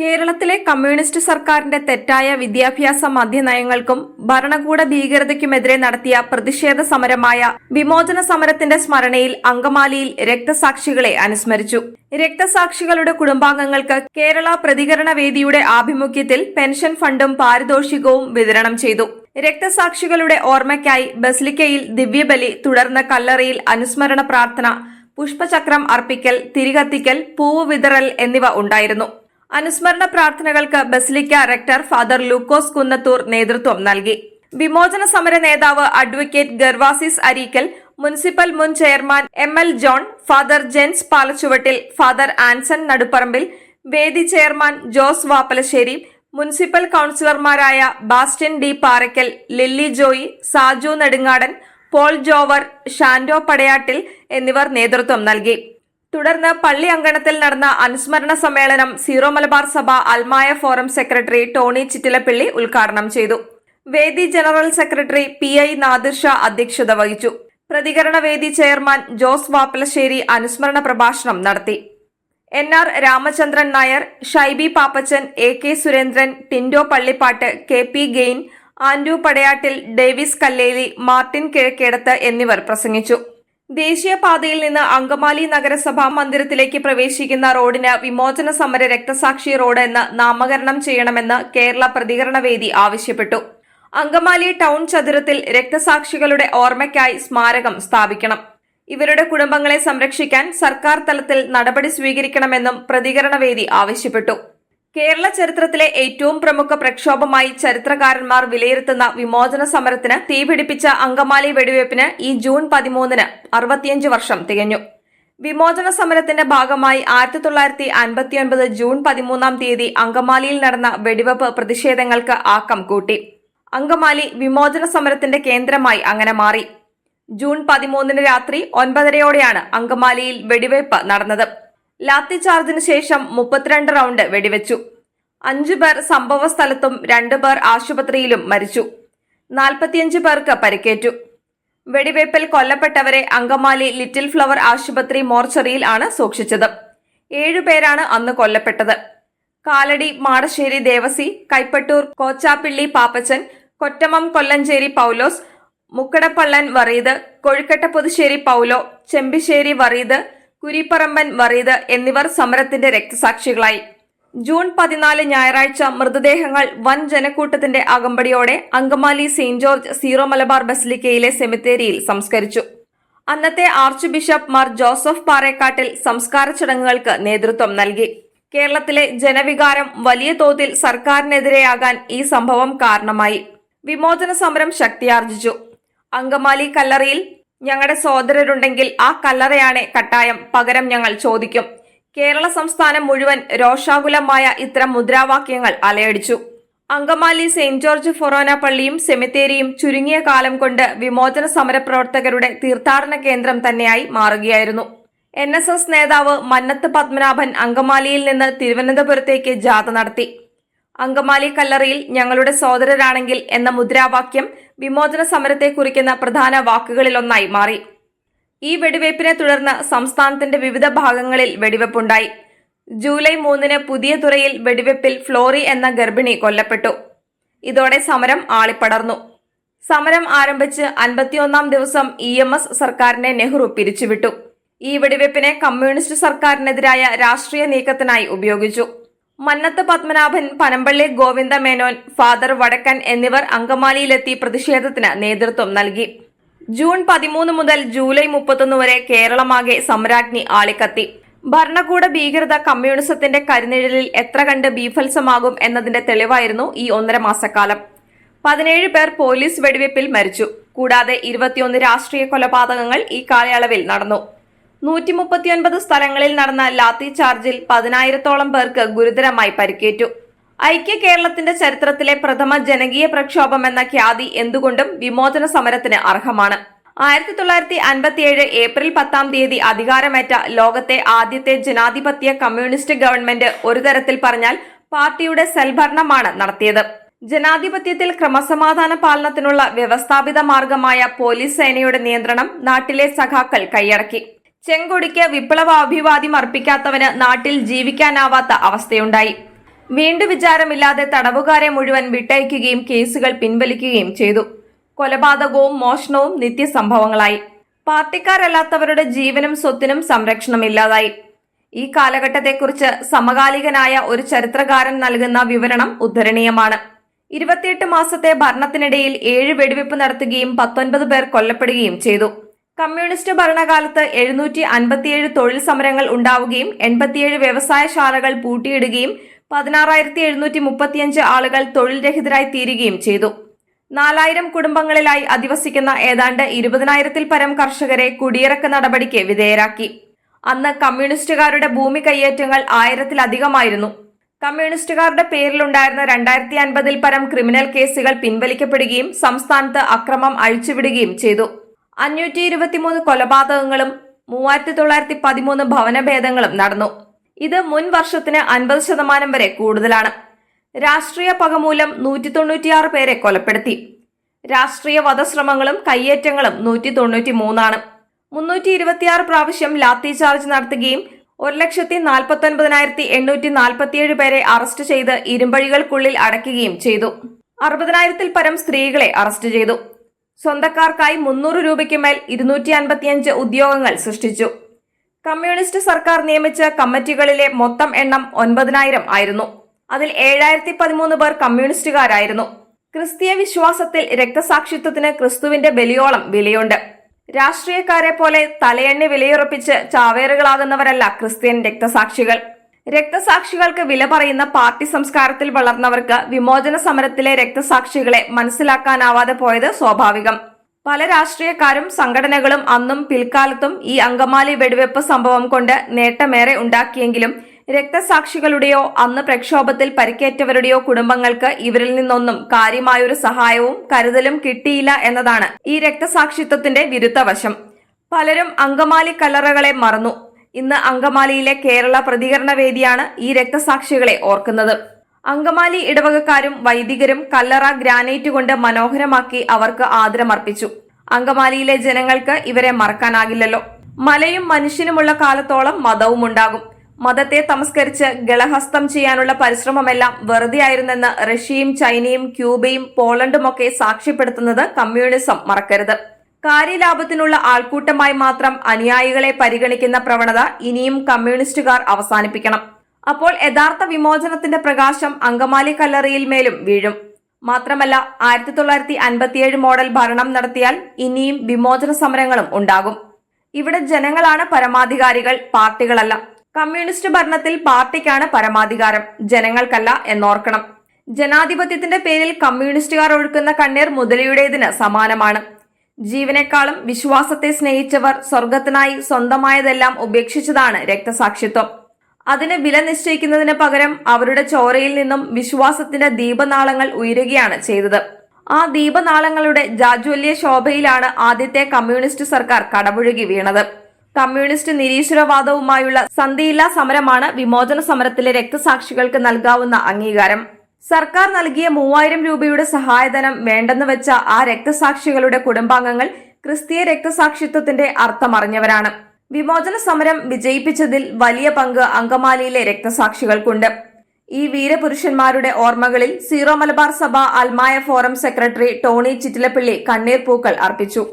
കേരളത്തിലെ കമ്മ്യൂണിസ്റ്റ് സർക്കാരിന്റെ തെറ്റായ വിദ്യാഭ്യാസ മദ്യനയങ്ങൾക്കും ഭരണകൂട ഭീകരതയ്ക്കുമെതിരെ നടത്തിയ പ്രതിഷേധ സമരമായ വിമോചന സമരത്തിന്റെ സ്മരണയിൽ അങ്കമാലിയിൽ രക്തസാക്ഷികളെ അനുസ്മരിച്ചു. രക്തസാക്ഷികളുടെ കുടുംബാംഗങ്ങൾക്ക് കേരള പ്രതികരണ വേദിയുടെ ആഭിമുഖ്യത്തിൽ പെൻഷൻ ഫണ്ടും പാരിതോഷികവും വിതരണം ചെയ്തു. രക്തസാക്ഷികളുടെ ഓർമ്മയ്ക്കായി ബസ്ലിക്കയിൽ ദിവ്യബലി തുടർന്ന് കല്ലറയിൽ അനുസ്മരണ പ്രാർത്ഥന പുഷ്പചക്രം അർപ്പിക്കൽ തിരികത്തിക്കൽ പൂവ് വിതറൽ എന്നിവ ഉണ്ടായിരുന്നു. അനുസ്മരണ പ്രാർത്ഥനകൾക്ക് basilica rector father Lukose Kunnathur നേതൃത്വം നൽകി. വിമോചന സമര നേതാവ് അഡ്വക്കേറ്റ് ഗർവാസിസ് അരീക്കൽ മുനിസിപ്പൽ മുൻ chairman M L John father Jens Palachuvattil father Anson Naduparambil വേദി ചെയർമാൻ ജോസ് വാപ്പലശ്ശേരി മുനിസിപ്പൽ കൌൺസിലർമാരായ Bastin D Paraykkal lily Joy Saju Nedungadan Paul jowar Shando Padayattil എന്നിവർ നേതൃത്വം നൽകി. തുടർന്ന് പള്ളി അങ്കണത്തിൽ നടന്ന അനുസ്മരണ സമ്മേളനം സീറോ മലബാർ സഭ അൽമായ ഫോറം സെക്രട്ടറി ടോണി ചിറ്റിലപ്പിള്ളി ഉദ്ഘാടനം ചെയ്തു. വേദി general secretary P I Nadir അധ്യക്ഷത വഹിച്ചു. പ്രതികരണ വേദി ചെയർമാൻ ജോസ് വാപ്പലശ്ശേരി അനുസ്മരണ പ്രഭാഷണം നടത്തി. N R Ramachandran Nair Shaibi Pappachan A K Surendran Tindo Pallippattu K P Gain Andu Padayattil Davis Kalleli Martin Kizhakkedathu എന്നിവർ പ്രസംഗിച്ചു. ദേശീയപാതയിൽ നിന്ന് അങ്കമാലി നഗരസഭാ മന്ദിരത്തിലേക്ക് പ്രവേശിക്കുന്ന റോഡിന് വിമോചന സമര രക്തസാക്ഷി റോഡ് എന്ന് നാമകരണം ചെയ്യണമെന്ന് കേരള പ്രതികരണവേദി ആവശ്യപ്പെട്ടു. അങ്കമാലി ടൗൺ ചതുരത്തിൽ രക്തസാക്ഷികളുടെ ഓർമ്മയ്ക്കായി സ്മാരകം സ്ഥാപിക്കണം. ഇവരുടെ കുടുംബങ്ങളെ സംരക്ഷിക്കാൻ സർക്കാർ തലത്തിൽ നടപടി സ്വീകരിക്കണമെന്നും പ്രതികരണവേദി ആവശ്യപ്പെട്ടു. കേരള ചരിത്രത്തിലെ ഏറ്റവും പ്രമുഖ പ്രക്ഷോഭമായി ചരിത്രകാരന്മാർ വിലയിരുത്തുന്ന വിമോചന സമരത്തിന് തീപിടിപ്പിച്ച അങ്കമാലി വെടിവയ്പ്പിന് ഈ ജൂൺ പതിമൂന്നിന് അറുപത്തിയഞ്ച് വർഷം തികഞ്ഞു. വിമോചന സമരത്തിന്റെ ഭാഗമായി ആയിരത്തി തൊള്ളായിരത്തി അൻപത്തിയൊൻപത് ജൂൺ പതിമൂന്നാം തീയതി അങ്കമാലിയിൽ നടന്ന വെടിവെപ്പ് പ്രതിഷേധങ്ങൾക്ക് ആക്കം കൂട്ടി. അങ്കമാലി വിമോചന സമരത്തിന്റെ കേന്ദ്രമായി അങ്ങനെ മാറി. ജൂൺ പതിമൂന്നിന് രാത്രി ഒൻപതരയോടെയാണ് അങ്കമാലിയിൽ വെടിവയ്പ് നടന്നത്. ലാത്തി ചാർജിന് ശേഷം മുപ്പത്തിരണ്ട് റൗണ്ട് വെടിവെച്ചു. അഞ്ചു പേർ സംഭവ സ്ഥലത്തും രണ്ടു പേർ ആശുപത്രിയിലും മരിച്ചു. നാൽപ്പത്തിയഞ്ച് പേർക്ക് പരിക്കേറ്റു. വെടിവയ്പിൽ കൊല്ലപ്പെട്ടവരെ അങ്കമാലി ലിറ്റിൽ ഫ്ലവർ ആശുപത്രി മോർച്ചറിയിൽ ആണ് സൂക്ഷിച്ചത്. ഏഴുപേരാണ് അന്ന് കൊല്ലപ്പെട്ടത്. കാലടി മാടശ്ശേരി ദേവസി കൈപ്പട്ടൂർ കോച്ചാപ്പിള്ളി പാപ്പച്ചൻ കൊറ്റമം കൊല്ലഞ്ചേരി പൗലോസ് മുക്കടപ്പള്ളൻ വറീദ് കൊഴുക്കട്ടപ്പുതുശ്ശേരി പൗലോ ചെമ്പിശ്ശേരി വറീദ് കുരിപ്പറമ്പൻ വറീദ് എന്നിവർ സമരത്തിന്റെ രക്തസാക്ഷികളായി. ജൂൺ പതിനാല് ഞായറാഴ്ച മൃതദേഹങ്ങൾ വൻ ജനക്കൂട്ടത്തിന്റെ അകമ്പടിയോടെ Angamaly Saint George Syro Malabar ബസിലിക്കയിലെ സെമിത്തേരിയിൽ സംസ്കരിച്ചു. അന്നത്തെ archbishop Mar Joseph Parekkattil സംസ്കാര ചടങ്ങുകൾക്ക് നേതൃത്വം നൽകി. കേരളത്തിലെ ജനവികാരം വലിയ തോതിൽ സർക്കാരിനെതിരെയാകാൻ ഈ സംഭവം കാരണമായി. വിമോചന സമരം ശക്തിയാർജിച്ചു. അങ്കമാലി കല്ലറയിൽ ഞങ്ങളുടെ സഹോദരരുണ്ടെങ്കിൽ ആ കല്ലറയാണ് കട്ടായം. പകരം ഞങ്ങൾ ചോദിക്കും. കേരള സംസ്ഥാനം മുഴുവൻ രോഷാകുലമായ ഇത്തരം മുദ്രാവാക്യങ്ങൾ അലയടിച്ചു. അങ്കമാലി സെന്റ് ജോർജ് ഫൊറോന പള്ളിയും സെമിത്തേരിയും ചുരുങ്ങിയ കാലം കൊണ്ട് വിമോചന സമരപ്രവർത്തകരുടെ തീർത്ഥാടന കേന്ദ്രം തന്നെയായി മാറുകയായിരുന്നു. എൻ നേതാവ് മന്നത്ത് പത്മനാഭൻ അങ്കമാലിയിൽ നിന്ന് തിരുവനന്തപുരത്തേക്ക് ജാഥ നടത്തി. അങ്കമാലി കല്ലറയിൽ ഞങ്ങളുടെ സോദരരാണെങ്കിൽ എന്ന മുദ്രാവാക്യം വിമോചന സമരത്തെ കുറിക്കുന്ന പ്രധാന വാക്കുകളിലൊന്നായി മാറി. ഈ വെടിവയ്പ്പിനെ തുടർന്ന് സംസ്ഥാനത്തിന്റെ വിവിധ ഭാഗങ്ങളിൽ വെടിവെപ്പുണ്ടായി. ജൂലൈ മൂന്നിന് പുതിയ തുറയിൽ വെടിവെപ്പിൽ ഫ്ലോറി എന്ന ഗർഭിണി കൊല്ലപ്പെട്ടു. ഇതോടെ സമരം ആളിപ്പടർന്നു. സമരം ആരംഭിച്ച് അൻപത്തിയൊന്നാം ദിവസം ഇ എം എസ് സർക്കാരിനെ നെഹ്റു പിരിച്ചുവിട്ടു. ഈ വെടിവെപ്പിനെ കമ്മ്യൂണിസ്റ്റ് സർക്കാരിനെതിരായ രാഷ്ട്രീയ നീക്കത്തിനായി ഉപയോഗിച്ചു. മന്നത്ത് പത്മനാഭൻ പനമ്പള്ളി ഗോവിന്ദ മേനോൻ ഫാദർ വടക്കൻ എന്നിവർ അങ്കമാലിയിലെത്തി പ്രതിഷേധത്തിന് നേതൃത്വം നൽകി. ജൂൺ പതിമൂന്ന് മുതൽ ജൂലൈ മുപ്പത്തൊന്ന് വരെ കേരളമാകെ സമരാഗ്നി ആളിക്കത്തി. ഭരണകൂട ഭീകരത കമ്മ്യൂണിസത്തിന്റെ കരിനിഴലിൽ എത്ര കണ്ട് ബീഫത്സമാകും എന്നതിന്റെ തെളിവായിരുന്നു ഈ ഒന്നര മാസക്കാലം. പതിനേഴ് പേർ പോലീസ് വെടിവെപ്പിൽ മരിച്ചു. കൂടാതെ ഇരുപത്തിയൊന്ന് രാഷ്ട്രീയ കൊലപാതകങ്ങൾ ഈ കാലയളവിൽ നടന്നു. നൂറ്റി മുപ്പത്തിയൊൻപത് സ്ഥലങ്ങളിൽ നടന്ന ലാത്തി ചാർജിൽ പതിനായിരത്തോളം പേർക്ക് ഗുരുതരമായി പരിക്കേറ്റു. ഐക്യ കേരളത്തിന്റെ ചരിത്രത്തിലെ പ്രഥമ ജനകീയ പ്രക്ഷോഭം എന്ന ഖ്യാതി എന്തുകൊണ്ടും വിമോചന സമരത്തിന് അർഹമാണ്. ആയിരത്തി തൊള്ളായിരത്തി അൻപത്തിയേഴ് ഏപ്രിൽ പത്താം തീയതി അധികാരമേറ്റ ലോകത്തെ ആദ്യത്തെ ജനാധിപത്യ കമ്മ്യൂണിസ്റ്റ് ഗവൺമെന്റ് ഒരു തരത്തിൽ പറഞ്ഞാൽ പാർട്ടിയുടെ സൽഭരണമാണ് നടത്തിയത്. ജനാധിപത്യത്തിൽ ക്രമസമാധാന പാലനത്തിനുള്ള വ്യവസ്ഥാപിത മാർഗമായ പോലീസ് സേനയുടെ നിയന്ത്രണം നാട്ടിലെ സഖാക്കൾ കൈയടക്കി. ചെങ്കൊടിക്ക് വിപ്ലവ അഭിവാദ്യം അർപ്പിക്കാത്തവന് നാട്ടിൽ ജീവിക്കാനാവാത്ത അവസ്ഥയുണ്ടായി. വീണ്ടു വിചാരമില്ലാതെ തടവുകാരെ മുഴുവൻ വിട്ടയക്കുകയും കേസുകൾ പിൻവലിക്കുകയും ചെയ്തു. കൊലപാതകവും മോഷണവും നിത്യസംഭവങ്ങളായി. പാർട്ടിക്കാരല്ലാത്തവരുടെ ജീവനും സ്വത്തിനും സംരക്ഷണമില്ലാതായി. ഈ കാലഘട്ടത്തെക്കുറിച്ച് സമകാലികനായ ഒരു ചരിത്രകാരൻ നൽകുന്ന വിവരണം ഉദ്ധരണീയമാണ്. ഇരുപത്തിയെട്ട് മാസത്തെ ഭരണത്തിനിടയിൽ ഏഴ് വെടിവെപ്പ് നടത്തുകയും പത്തൊൻപത് പേർ കൊല്ലപ്പെടുകയും ചെയ്തു. കമ്മ്യൂണിസ്റ്റ് ഭരണകാലത്ത് എഴുന്നൂറ്റി അൻപത്തിയേഴ് തൊഴിൽ സമരങ്ങൾ ഉണ്ടാവുകയും എൺപത്തിയേഴ് വ്യവസായ ശാലകൾ പൂട്ടിയിടുകയും പതിനാറായിരത്തി എഴുന്നൂറ്റി മുപ്പത്തിയഞ്ച് ആളുകൾ തൊഴിൽ രഹിതരായി തീരുകയും ചെയ്തു. നാലായിരം കുടുംബങ്ങളിലായി അധിവസിക്കുന്ന ഏതാണ്ട് ഇരുപതിനായിരത്തിൽ പരം കർഷകരെ കുടിയിറക്ക നടപടിക്ക് വിധേയരാക്കി. അന്ന് കമ്മ്യൂണിസ്റ്റുകാരുടെ ഭൂമി കയ്യേറ്റങ്ങൾ ആയിരത്തിലധികമായിരുന്നു. കമ്മ്യൂണിസ്റ്റുകാരുടെ പേരിലുണ്ടായിരുന്ന രണ്ടായിരത്തി അൻപതിൽ പരം ക്രിമിനൽ കേസുകൾ പിൻവലിക്കപ്പെടുകയും സംസ്ഥാനത്ത് അക്രമം അഴിച്ചുവിടുകയും ചെയ്തു. അഞ്ഞൂറ്റി ഇരുപത്തിമൂന്ന് കൊലപാതകങ്ങളും മൂവായിരത്തി തൊള്ളായിരത്തി പതിമൂന്ന് ഭവനഭേദങ്ങളും നടന്നു. ഇത് മുൻ വർഷത്തിന് അൻപത് ശതമാനം വരെ കൂടുതലാണ്. രാഷ്ട്രീയ പകമൂലം നൂറ്റി തൊണ്ണൂറ്റിയാറ് പേരെ കൊലപ്പെടുത്തി. രാഷ്ട്രീയ വധശ്രമങ്ങളും കയ്യേറ്റങ്ങളും നൂറ്റി തൊണ്ണൂറ്റി മൂന്നാണ് മുന്നൂറ്റി ഇരുപത്തിയാറ് പ്രാവശ്യം ലാത്തി ചാർജ് നടത്തുകയും ഒരു ലക്ഷത്തി നാൽപ്പത്തി ഒൻപതിനായിരത്തി എണ്ണൂറ്റി നാൽപ്പത്തിയേഴ് പേരെ അറസ്റ്റ് ചെയ്ത് ഇരുമ്പഴികൾക്കുള്ളിൽ അടയ്ക്കുകയും ചെയ്തു. അറുപതിനായിരത്തിൽ പരം സ്ത്രീകളെ അറസ്റ്റ് ചെയ്തു. സ്വന്തക്കാർക്കായി മുന്നൂറ് രൂപയ്ക്ക് മേൽ ഇരുന്നൂറ്റി അൻപത്തിയഞ്ച് ഉദ്യോഗങ്ങൾ സൃഷ്ടിച്ചു. കമ്മ്യൂണിസ്റ്റ് സർക്കാർ നിയമിച്ച കമ്മിറ്റികളിലെ മൊത്തം എണ്ണം ഒൻപതിനായിരം ആയിരുന്നു. അതിൽ ഏഴായിരത്തി പതിമൂന്ന് പേർ കമ്മ്യൂണിസ്റ്റുകാരായിരുന്നു. ക്രിസ്തീയ വിശ്വാസത്തിൽ രക്തസാക്ഷിത്വത്തിന് ക്രിസ്തുവിന്റെ ബലിയോളം വിലയുണ്ട്. രാഷ്ട്രീയക്കാരെ പോലെ തലയെണ്ണി വിലയുറപ്പിച്ച് ചാവേറുകളാകുന്നവരല്ല ക്രിസ്ത്യൻ രക്തസാക്ഷികൾ. രക്തസാക്ഷികൾക്ക് വില പറയുന്ന പാർട്ടി സംസ്കാരത്തിൽ വളർന്നവർക്ക് വിമോചന സമരത്തിലെ രക്തസാക്ഷികളെ മനസ്സിലാക്കാനാവാതെ പോയത് സ്വാഭാവികം. പല രാഷ്ട്രീയക്കാരും സംഘടനകളും അന്നും പിൽക്കാലത്തും ഈ അങ്കമാലി വെടിവെപ്പ് സംഭവം കൊണ്ട് നേട്ടമേറെ ഉണ്ടാക്കിയെങ്കിലും രക്തസാക്ഷികളുടെയോ അന്ന് പ്രക്ഷോഭത്തിൽ പരിക്കേറ്റവരുടെയോ കുടുംബങ്ങൾക്ക് ഇവരിൽ നിന്നൊന്നും കാര്യമായൊരു സഹായവും കരുതലും കിട്ടിയില്ല എന്നതാണ് ഈ രക്തസാക്ഷിത്വത്തിന്റെ വിരുദ്ധവശം പലരും അങ്കമാലി കല്ലറകളെ മറന്നു. ഇന്ന് അങ്കമാലിയിലെ കേരള പ്രതികരണ വേദിയാണ് ഈ രക്തസാക്ഷികളെ ഓർക്കുന്നത്. അങ്കമാലി ഇടവകക്കാരും വൈദികരും കല്ലറ ഗ്രാനൈറ്റ് കൊണ്ട് മനോഹരമാക്കി അവർക്ക് ആദരമർപ്പിച്ചു. അങ്കമാലിയിലെ ജനങ്ങൾക്ക് ഇവരെ മറക്കാനാകില്ലല്ലോ. മലയും മനുഷ്യനുമുള്ള കാലത്തോളം മതവും ഉണ്ടാകും മതത്തെ തമസ്കരിച്ച് ഗളഹസ്തം ചെയ്യാനുള്ള പരിശ്രമമെല്ലാം വെറുതെയായിരുന്നെന്ന് റഷ്യയും ചൈനയും ക്യൂബയും പോളണ്ടുമൊക്കെ സാക്ഷ്യപ്പെടുത്തുന്നത് കമ്മ്യൂണിസം മറക്കരുത്. കാര്യലാഭത്തിനുള്ള ആൾക്കൂട്ടമായി മാത്രം അനുയായികളെ പരിഗണിക്കുന്ന പ്രവണത ഇനിയും കമ്മ്യൂണിസ്റ്റുകാർ അവസാനിപ്പിക്കണം. അപ്പോൾ യഥാർത്ഥ വിമോചനത്തിന്റെ പ്രകാശം അങ്കമാലി കല്ലറിയിൽ മേലും വീഴും. മാത്രമല്ല ആയിരത്തി തൊള്ളായിരത്തി അൻപത്തിയേഴ് മോഡൽ ഭരണം നടത്തിയാൽ ഇനിയും വിമോചന സമരങ്ങളും ഉണ്ടാകും. ഇവിടെ ജനങ്ങളാണ് പരമാധികാരികൾ പാർട്ടികളല്ല. കമ്മ്യൂണിസ്റ്റ് ഭരണത്തിൽ പാർട്ടിക്കാണ് പരമാധികാരം ജനങ്ങൾക്കല്ല എന്നോർക്കണം. ജനാധിപത്യത്തിന്റെ പേരിൽ കമ്മ്യൂണിസ്റ്റുകാർ ഒഴുക്കുന്ന കണ്ണീർ മുതലിയുടേതിന് സമാനമാണ്. ജീവനേക്കാളും വിശ്വാസത്തെ സ്നേഹിച്ചവർ സ്വർഗത്തിനായി സ്വന്തമായതെല്ലാം ഉപേക്ഷിച്ചതാണ് രക്തസാക്ഷിത്വം. അതിന് വില നിശ്ചയിക്കുന്നതിന് പകരം അവരുടെ ചോരയിൽ നിന്നും വിശ്വാസത്തിന്റെ ദീപനാളങ്ങൾ ഉയരുകയാണ് ചെയ്തത്. ആ ദീപനാളങ്ങളുടെ ജാജ്വല്യ ശോഭയിലാണ് ആദ്യത്തെ കമ്മ്യൂണിസ്റ്റ് സർക്കാർ കടപുഴകി വീണത്. കമ്മ്യൂണിസ്റ്റ് നിരീശ്വരവാദവുമായുള്ള സന്ധിയില്ലാ സമരമാണ് വിമോചന സമരത്തിലെ രക്തസാക്ഷികൾക്ക് നൽകാവുന്ന അംഗീകാരം. സർക്കാർ നൽകിയ മൂവായിരം രൂപയുടെ സഹായധനം വേണ്ടെന്ന് വെച്ച ആ രക്തസാക്ഷികളുടെ കുടുംബാംഗങ്ങൾ ക്രിസ്തീയ രക്തസാക്ഷിത്വത്തിന്റെ അർത്ഥമറിഞ്ഞവരാണ് വിമോചന സമരം വിജയിപ്പിച്ചതിൽ വലിയ പങ്ക് അങ്കമാലിയിലെ രക്തസാക്ഷികൾക്കുണ്ട്. ഈ വീരപുരുഷന്മാരുടെ ഓർമ്മകളിൽ സീറോ മലബാർ സഭ അൽമായ ഫോറം സെക്രട്ടറി ടോണി ചിറ്റിലപ്പിള്ളി കണ്ണീർ പൂക്കൾ അർപ്പിച്ചു.